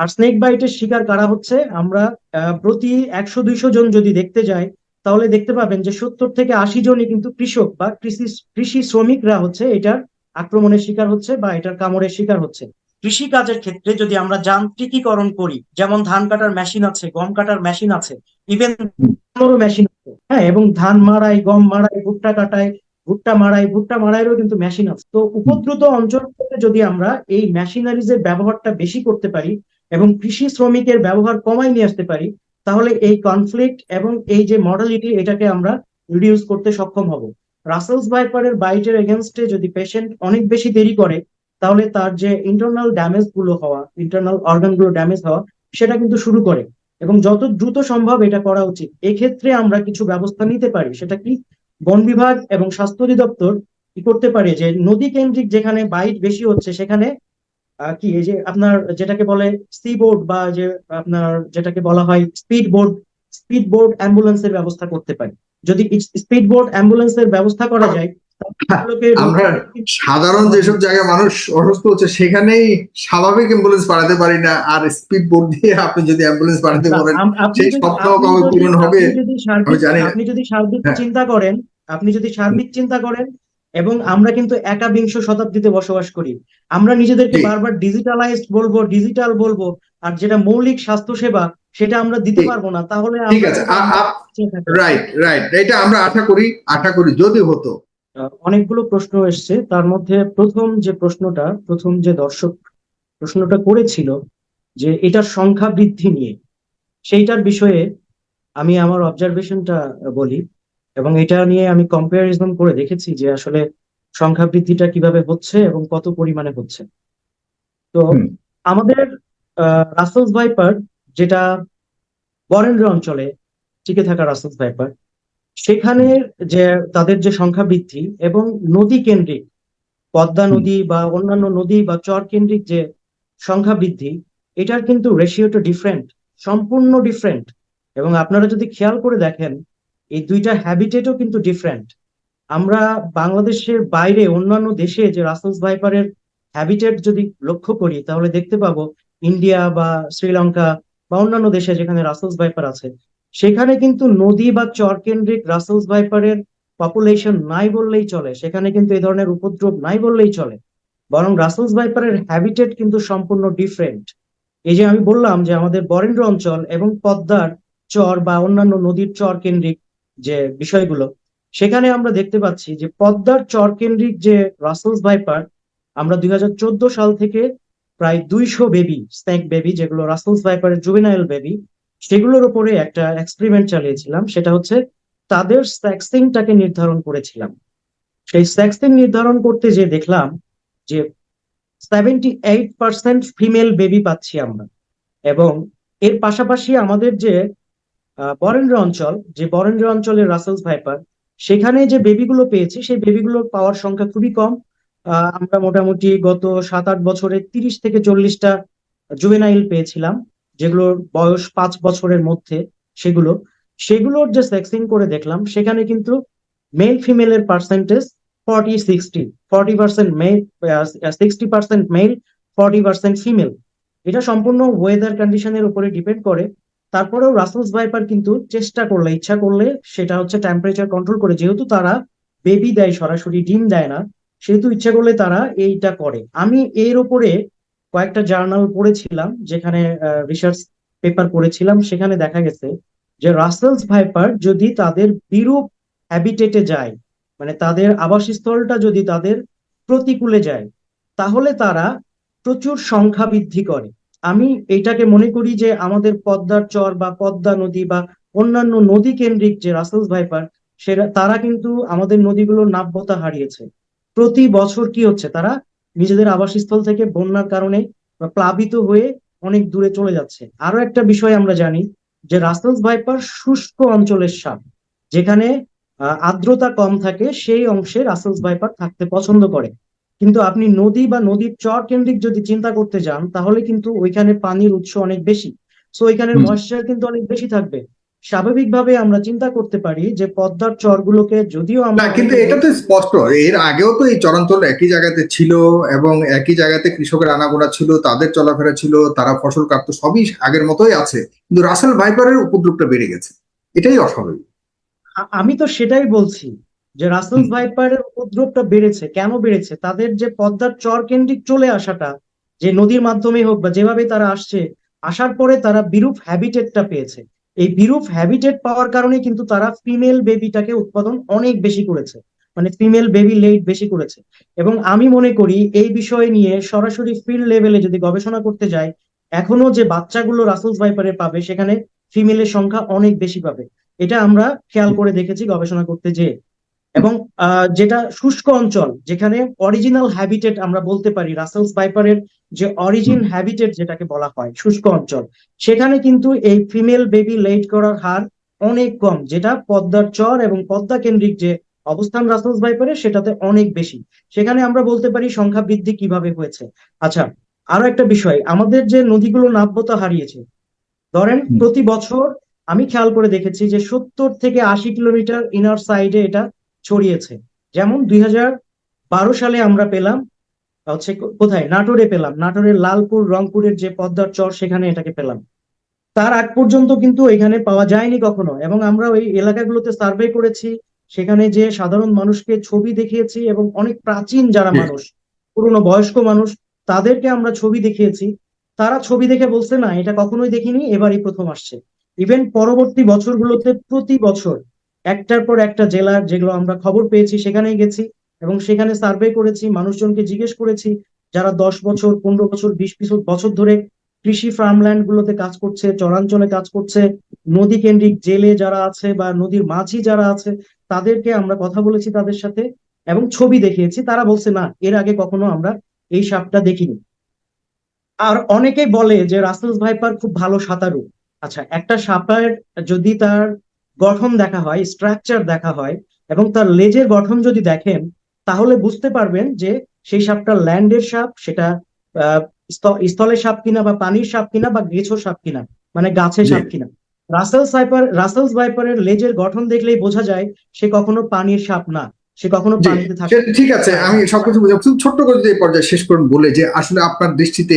আর snake বাইটের শিকার কারা হচ্ছে? আমরা প্রতি একশো দুইশো জন যদি দেখতে যাই, তাহলে দেখতে পাবেন যে সত্তর থেকে আশি জনই কিন্তু কৃষক বা কৃষি কৃষি শ্রমিকরা হচ্ছে এটার আক্রমণের শিকার হচ্ছে বা এটার কামড়ের শিকার হচ্ছে। কৃষি কাজের ক্ষেত্রে যদি আমরা যান্ত্রিকীকরণ করি, যেমন ধান কাটার মেশিন আছে, গম কাটার মেশিন আছে ইভেন মেশিন আছে হ্যাঁ এবং ধান মারাই গম মাড়াই ভুট্টা কাটায়, ভুট্টা মারাই ভুট্টা মাড়াইয়েরও কিন্তু মেশিন আছে। তো উপদ্রুত অঞ্চলগুলোতে যদি আমরা এই মেশিনারিজের ব্যবহারটা বেশি করতে পারি এবং কৃষি শ্রমিকের ব্যবহার কমাই নিয়ে আসতে পারি, তাহলে এই কনফ্লিক্ট এবং এই যে মডালিটি এটাকে আমরা রিডিউস করতে সক্ষম হব। রাসেলস ভাইপারের বাইটের এগেনস্টে যদি পেশেন্ট অনেক বেশি দেরি করে, তাহলে তার যে ইন্টারনাল ড্যামেজগুলো হওয়া ইন্টারনাল অর্গানগুলো ড্যামেজ হওয়া, সেটা কিন্তু শুরু করে। এবং যত দ্রুত সম্ভব এটা করা উচিত। এক্ষেত্রে আমরা কিছু ব্যবস্থা নিতে পারি। সেটা কি? বন বিভাগ এবং স্বাস্থ্য অধিদপ্তর কি করতে পারে যে নদী কেন্দ্রিক যেখানে বাইট বেশি হচ্ছে, সেখানে কি এই যে আপনার যেটাকে বলে সি বোর্ড বা যে আপনার যেটাকে বলা হয় স্পিড বোর্ড স্পিড বোর্ড অ্যাম্বুলেন্সের ব্যবস্থা করতে পারি। যদি স্পিড বোর্ড অ্যাম্বুলেন্সের ব্যবস্থা করা যায় আমরা সাধারণ যেসব জায়গায় মানুষ অসুস্থ হচ্ছে সেখানেই স্বাভাবিক অ্যাম্বুলেন্স পাঠাতে পারি না আর স্পিড বোর্ড দিয়ে আপনি যদি অ্যাম্বুলেন্স পাঠাতে পারেন আপনি সেই যদি- স্বপ্ন কবে পূরণ হবে আমি জানি আপনি যদি সার্বিক হ্যাঁ। চিন্তা করেন আপনি যদি সার্বিক চিন্তা করেন এবং আমরা কিন্তু একাবিংশ শতাব্দীতে বসবাস করি। আমরা নিজেদেরকে বারবার ডিজিটালাইজড বলব ডিজিটাল বলব আর যেটা মৌলিক স্বাস্থ্য সেবা সেটা আমরা দিতে পারব না তাহলে ঠিক আছে। রাইট রাইট এটা আমরা আশা করি আশা করি যদি হতো। অনেকগুলো প্রশ্ন এসছে। তার মধ্যে প্রথম যে প্রশ্নটা প্রথম যে দর্শক প্রশ্নটা করেছিল যে এটার সংখ্যা বৃদ্ধি নিয়ে সেইটার বিষয়ে আমি আমার অবজারভেশনটা বলি। এবং এটা নিয়ে আমি কম্পারিজন করে দেখেছি যে আসলে সংখ্যা বৃদ্ধিটা কীভাবে হচ্ছে এবং কত পরিমাণে হচ্ছে। তো। আমাদের রাসেলস ভাইপার যেটা বরেন্দ্র অঞ্চলে টিকে থাকা রাসেলস ভাইপার সেখানে যে তাদের যে সংখ্যা বৃদ্ধি এবং নদী কেন্দ্রিক পদ্মা নদী বা অন্যান্য নদী বা চর কেন্দ্রিক যে সংখ্যা বৃদ্ধি এটার কিন্তু রেশিওটা ডিফারেন্ট সম্পূর্ণ ডিফারেন্ট এবং আপনারা যদি খেয়াল করে দেখেন এই দুইটা হ্যাবিটেটও কিন্তু ডিফারেন্ট আমরা বাংলাদেশের বাইরে অন্যান্য দেশে যে রাসেলস ভাইপারের হ্যাবিটেট যদি লক্ষ্য করি, তাহলে দেখতে পাবো ইন্ডিয়া বা শ্রীলঙ্কা বা অন্যান্য দেশে যেখানে রাসেলস ভাইপার আছে, সেখানে কিন্তু নদী বা চর কেন্দ্রিক রাসেলস ভাইপারের পপুলেশন নাই বললেই চলে, সেখানে কিন্তু এই ধরনের উপদ্রব নাই বললেই চলে। বরং রাসেলস ভাইপারের হ্যাবিটেট কিন্তু সম্পূর্ণ ডিফারেন্ট এই যে আমি বললাম যে আমাদের বরেন্দ্র অঞ্চল এবং পদ্মার চর বা অন্যান্য নদীর চর কেন্দ্রিক যে বিষয়গুলো, সেখানে আমরা দেখতে পাচ্ছি যে পদ্মার চর কেন্দ্রিক যে রাসেলস ভাইপার আমরা দুই হাজার চোদ্দ সাল থেকে প্রায় দুইশো বেবি স্ন্যাক বেবি যেগুলো রাসেলস ভাইপারের জুভেনাইল বেবি সেগুলোর উপরে একটা এক্সপেরিমেন্ট চালিয়েছিলাম। সেটা হচ্ছে তাদের স্যাক্সিংটাকে নির্ধারণ করেছিলাম। সেই স্যাক্সিং নির্ধারণ করতে যে দেখলাম যে seventy eight percent female baby পাচ্ছি আমরা। এবং এর পাশাপাশি আমাদের যে বরেন্দ্র অঞ্চল, যে বরেন্দ্র অঞ্চলের রাসেলস ভাইপার, সেখানে যে বেবিগুলো পেয়েছি, সেই বেবিগুলো পাওয়ার সংখ্যা খুবই কম। আমরা মোটামুটি গত সাত আট বছরে তিরিশ থেকে চল্লিশটা জুভেনাইল পেয়েছিলাম যেগুলোর বয়স পাঁচ বছরের মধ্যে সেগুলো। সেগুলোর যে সেক্সিং করে দেখলাম, সেখানে কিন্তু male ফিমেলের percentage forty sixty forty percent male sixty percent male forty percent female এটা সম্পূর্ণ ওয়েদার কন্ডিশনের উপরে ডিপেন্ড করে। তারপরেও রাসেলস ভাইপার কিন্তু চেষ্টা করলে, ইচ্ছা করলে সেটা হচ্ছে টেম্পারেচার কন্ট্রোল করে, যেহেতু তারা বেবি দেয় সরাসরি, ডিম দেয় না, সেহেতু ইচ্ছা করলে তারা এইটা করে। আমি এর ওপরে কয়েকটা জার্নাল পড়েছিলাম, যেখানে রিসার্চ পেপার পড়েছিলাম, সেখানে দেখা গেছে যে রাসেলস ভাইপার যদি তাদের বিরূপ হ্যাবিটেটে যায় মানে তাদের আবাসস্থলটা যদি তাদের প্রতিকূলে যায়, তাহলে তারা প্রচুর সংখ্যা বৃদ্ধি করে। আমি এটাকে মনে করি যে আমাদের পদ্মার চর বা পদ্মা নদী বা অন্যান্য নদী কেন্দ্রিক যে রাসেলস ভাইপার সেটা তারা কিন্তু আমাদের নদীগুলোর নাব্যতা হারিয়েছে। প্রতি বছর কি হচ্ছে, তারা নিজেদের আবাসস্থল থেকে বন্যার কারণে প্লাবিত হয়ে অনেক দূরে চলে যাচ্ছে। আরও একটা বিষয় আমরা জানি যে রাসেলস ভাইপার শুষ্ক অঞ্চলের সাপ, যেখানে আর্দ্রতা কম থাকে, সেই অংশে রাসেলস ভাইপার থাকতে পছন্দ করে। কিন্তু আপনি নদী বা নদীর চর কেন্দ্রিক যদি চিন্তা করতে যান তাহলে কিন্তু ওইখানে পানির উৎস অনেক বেশি। সো ওইখানের হুম। ময়েশ্চার কিন্তু অনেক বেশি থাকবে। স্বাভাবিকভাবে আমরা চিন্তা করতে পারি যে পদ্মার চরগুলোকে যদিও আমরা কিন্তু এটা তো স্পষ্ট। এর আগেও তো এই চরাঞ্চল একই জায়গাতে ছিল এবং একই জায়গাতে কৃষকের আনাগোনা ছিল তাদের চলাফেরা ছিল তারা ফসল কাটতো সবই আগের মতোই আছে। কিন্তু রাসেল ভাইপারের উপদ্রবটা বেড়ে গেছে। এটাই অস্বাভাবিক। আমি তো সেটাই বলছি। যে রাসেলস হুম। ভাইপারের উপদ্রবটা বেড়েছে কেন বেড়েছে? তাদের যে পদ্মার চর কেন্দ্রিক চলে আসাটা যে নদীর মাধ্যমে হোক বা যেভাবে তারা আসছে আসার পরে তারা বিরূপ হ্যাবিটেটটা পেয়েছে। এই বিরূপ হ্যাবিটেট পাওয়ার কারণে কিন্তু তারা ফিমেল বেবিটাকে উৎপাদন অনেক বেশি করেছে। মানে ফিমেল বেবি লেট বেশি করেছে। এবং আমি মনে করি এই বিষয় নিয়ে সরাসরি ফিল্ড লেভেলে যদি গবেষণা করতে যায় এখনও যে বাচ্চাগুলো রাসেলস ভাইপারে পাবে সেখানে ফিমেলের সংখ্যা অনেক বেশি পাবে। এটা আমরা খেয়াল করে দেখেছি গবেষণা করতে যেয়ে। এবং আহ, যেটা শুষ্ক অঞ্চল যেখানে অরিজিনাল হ্যাবিটেট আমরা বলতে পারি রাসেলস ভাইপারের যে অরিজিন হ্যাবিটেট যেটাকে বলা হয় শুষ্ক অঞ্চল সেখানে কিন্তু এই ফিমেল বেবি লেট করার হার অনেক কম যেটা পদ্মার চর এবং পদ্মা কেন্দ্রিক যে অবস্থান রাসেলস ভাইপারের সেটাতে অনেক বেশি। সেখানে আমরা বলতে পারি সংখ্যা বৃদ্ধি কীভাবে হয়েছে। আচ্ছা আরও একটা বিষয় আমাদের যে নদীগুলো নাব্যতা হারিয়েছে ধরেন প্রতি বছর আমি খেয়াল করে দেখেছি যে সত্তর থেকে আশি কিলোমিটার ইনার সাইডে এটা ছড়িয়েছে। যেমন দুই বারো সালে আমরা পেলাম হচ্ছে কোথায়? নাটোরে পেলাম। নাটোরের লালপুর রংপুরের যে পদ্মার চর সেখানে এটাকে পেলাম। তার আগ পর্যন্ত কিন্তু এখানে পাওয়া যায়নি কখনো এবং আমরা ওই এলাকাগুলোতে সার্ভে করেছি। সেখানে যে সাধারণ মানুষকে ছবি দেখিয়েছি এবং অনেক প্রাচীন যারা মানুষ পুরনো বয়স্ক মানুষ তাদেরকে আমরা ছবি দেখিয়েছি। তারা ছবি দেখে বলছে না এটা কখনোই দেখিনি এবারই প্রথম আসছে। ইভেন পরবর্তী বছরগুলোতে প্রতি বছর একটার পর একটা জেলার যেগুলো আমরা খবর পেয়েছি, সেখানেই গেছি এবং সেখানে সার্ভে করেছি, মানুষজনকে জিজ্ঞেস করেছি, যারা দশ বছর, পনেরো বছর, বিশ বিশ বছর ধরে কৃষি ফার্মল্যান্ড গুলোতে কাজ করছে, চরাঞ্চলে কাজ করছে নদী কেন্দ্রিক জেলে যারা আছে বা নদীর মাঝি যারা আছে, তাদেরকে আমরা কথা বলেছি তাদের সাথে এবং ছবি দেখিয়েছি। তারা বলছে, না, এর আগে কখনো আমরা এই সাপটা দেখিনি। আর অনেকেই বলে যে, রাসেলস ভাইপার খুব ভালো সাঁতারু। আচ্ছা একটা সাপের যদি তার গঠন দেখা হয় স্ট্রাকচার দেখা হয় এবং তার লেজের গঠন যদি দেখেন তাহলে বুঝতে পারবেন যে সেই সাপটা ল্যান্ডের সাপ সেটা স্থলের সাপ কিনা বা পানির সাপ কিনা বা গেছো সাপ কিনা মানে গাছের সাপ কিনা। রাসেলস ভাইপার রাসেলস ভাইপারের লেজের গঠন দেখলেই বোঝা যায় সে কখনো পানির সাপ না সে কখনো পানিতে থাকে ঠিক আছে আমি সবকিছু বুঝলাম। ছোট্ট করে যদি এই পর্যায়ে শেষ করুন বলে যে আসলে আপনার দৃষ্টিতে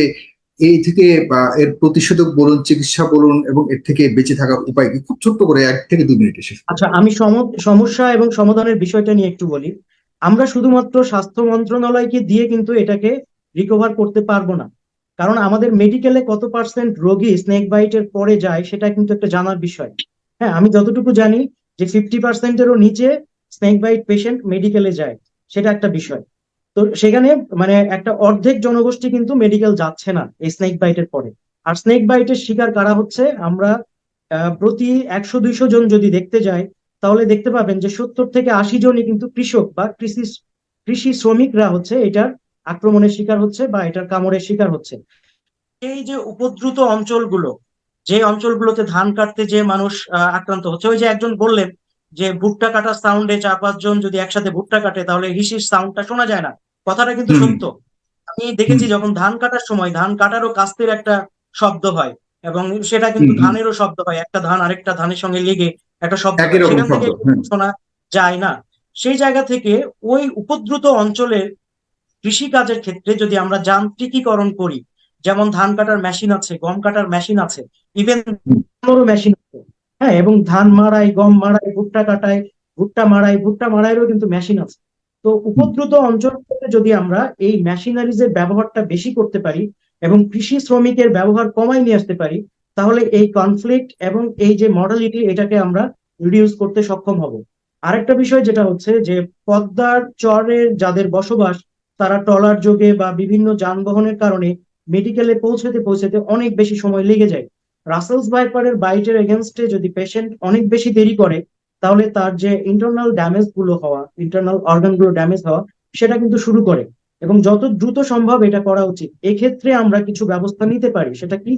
এই থেকে, বা এর প্রতিষেধক বলুন, চিকিৎসা বলুন, এবং এর থেকে বেঁচে থাকার উপায় কি? খুব ছোট্ট করে এক থেকে দুই মিনিটে শেষ। আচ্ছা আমি সম- সমস্যা এবং সমাধানের বিষয়টা নিয়ে একটু বলি। আমরা শুধুমাত্র স্বাস্থ্য মন্ত্রণালয়কে দিয়ে কিন্তু এটাকে রিকভার করতে পারব না। কারণ আমাদের মেডিকেলে কত পার্সেন্ট রোগী স্নেক বাইটের পরে যায়, সেটা কিন্তু একটা জানার বিষয়। হ্যাঁ আমি যতটুকু জানি যে ফিফটি পার্সেন্টেরও নিচে স্নেক বাইট পেশেন্ট মেডিকেলে যায়, সেটা একটা বিষয়। তো সেখানে মানে একটা অর্ধেক জনগোষ্ঠী কিন্তু মেডিকেল যাচ্ছে না এই স্নেক বাইটের পরে। আর স্নেক বাইটের শিকার কারা হচ্ছে? আমরা প্রতি একশো দুইশো জন যদি দেখতে যাই, তাহলে দেখতে পাবেন যে সত্তর থেকে আশি জনই কিন্তু কৃষক বা কৃষি কৃষি শ্রমিকরা হচ্ছে এটার আক্রমণের শিকার হচ্ছে বা এটার কামড়ের শিকার হচ্ছে। এই যে উপদ্রুত অঞ্চলগুলো, যে অঞ্চলগুলোতে ধান কাটতে যে মানুষ আক্রান্ত হচ্ছে, ওই যে একজন বললেন যে ভুট্টা কাটার সাউন্ডে চার পাঁচজন যদি একসাথে ভুট্টা কাটে, তাহলে হিসির সাউন্ডটা শোনা যায় না। কথাটা কিন্তু। সত্য। আমি দেখেছি যখন ধান কাটার সময় ধান কাটারও কাস্তের একটা শব্দ হয় এবং সেটা কিন্তু। ধানেরও শব্দ হয়। একটা ধান আরেকটা ধানের সঙ্গে লেগে একটা শব্দ সেখান থেকে শোনা যায় না। সেই জায়গা থেকে ওই উপদ্রুত অঞ্চলের কৃষিকাজের ক্ষেত্রে যদি আমরা যান্ত্রিকীকরণ করি যেমন ধান কাটার মেশিন আছে গম কাটার মেশিন আছে ইভেন মেশিন আছে হ্যাঁ এবং ধান মারাই গম মারাই ভুট্টা কাটায় ভুট্টা মারাই ভুট্টা মাড়াইয়েরও কিন্তু মেশিন আছে। তো উপদ্রুত অঞ্চলগুলোতে যদি আমরা এই মেশিনারিজ এর ব্যবহারটা বেশি করতে পারি এবং কৃষি শ্রমিকের ব্যবহার কমাই নিয়ে আসতে পারি, তাহলে এই কনফ্লিক্ট এবং এই যে মডালিটি এটাকে আমরা রিডিউস করতে সক্ষম হব। আরেকটা বিষয় যেটা হচ্ছে যে পদ্মার চরের যাদের বসবাস, তারা ট্রলার যোগে বা বিভিন্ন যানবাহনের কারণে মেডিকেলে পৌঁছাতে পৌঁছাতে অনেক বেশি সময় লেগে যায়। রাসেলস ভাইপারের বাইটের এগেনস্টে যদি পেশেন্ট অনেক বেশি দেরি করে তাহলে তার যে ইন্টারনাল ড্যামেজগুলো হওয়া ইন্টারনাল অর্গানগুলো ড্যামেজ হওয়া, সেটা কিন্তু শুরু করে। এবং যত দ্রুত সম্ভব এটা করা উচিত। এক্ষেত্রে আমরা কিছু ব্যবস্থা নিতে পারি। সেটা কি?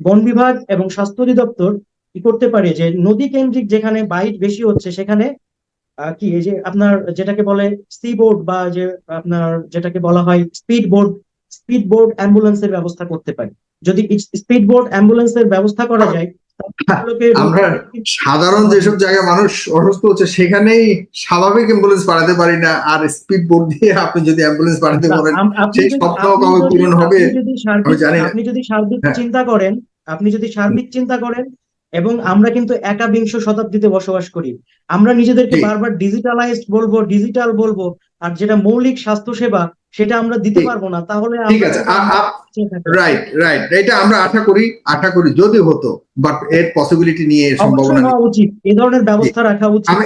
বন বিভাগ এবং স্বাস্থ্য অধিদপ্তর কি করতে পারে যে নদী কেন্দ্রিক যেখানে বাইট বেশি হচ্ছে, সেখানে কি এই যে আপনার যেটাকে বলে সি বোর্ড বা যে আপনার যেটাকে বলা হয় স্পিড বোর্ড স্পিড বোর্ড অ্যাম্বুলেন্সের ব্যবস্থা করতে পারি। যদি স্পিড বোর্ড অ্যাম্বুলেন্সের ব্যবস্থা করা যায় আমরা সাধারণ যেসব জায়গায় মানুষ অসুস্থ হচ্ছে সেখানেই স্বাভাবিক অ্যাম্বুলেন্স পাঠাতে পারি না। আর স্পিড বোর্ড দিয়ে আপনি যদি অ্যাম্বুলেন্স পাঠাতে পারেন সেই স্বপ্ন কবে পূরণ হবে। আমি জানি। আপনি যদি সার্বিক হ্যাঁ। চিন্তা করেন আপনি যদি সার্বিক চিন্তা করেন এবং আমরা কিন্তু একাবিংশ শতাব্দীতে বসবাস করি আমরা নিজেদেরকে বারবার ডিজিটালাইজড বলব ডিজিটাল বলব আর যেটা মৌলিক স্বাস্থ্যসেবা সেটা আমরা দিতে পারব না তাহলে ঠিক আছে। রাইট রাইট এটা আমরা আশা করি আশা করি যদি হতো বাট এর পসিবিলিটি নিয়ে সম্ভাবনা উচিত। এই ধরনের ব্যবস্থা রাখা উচিত।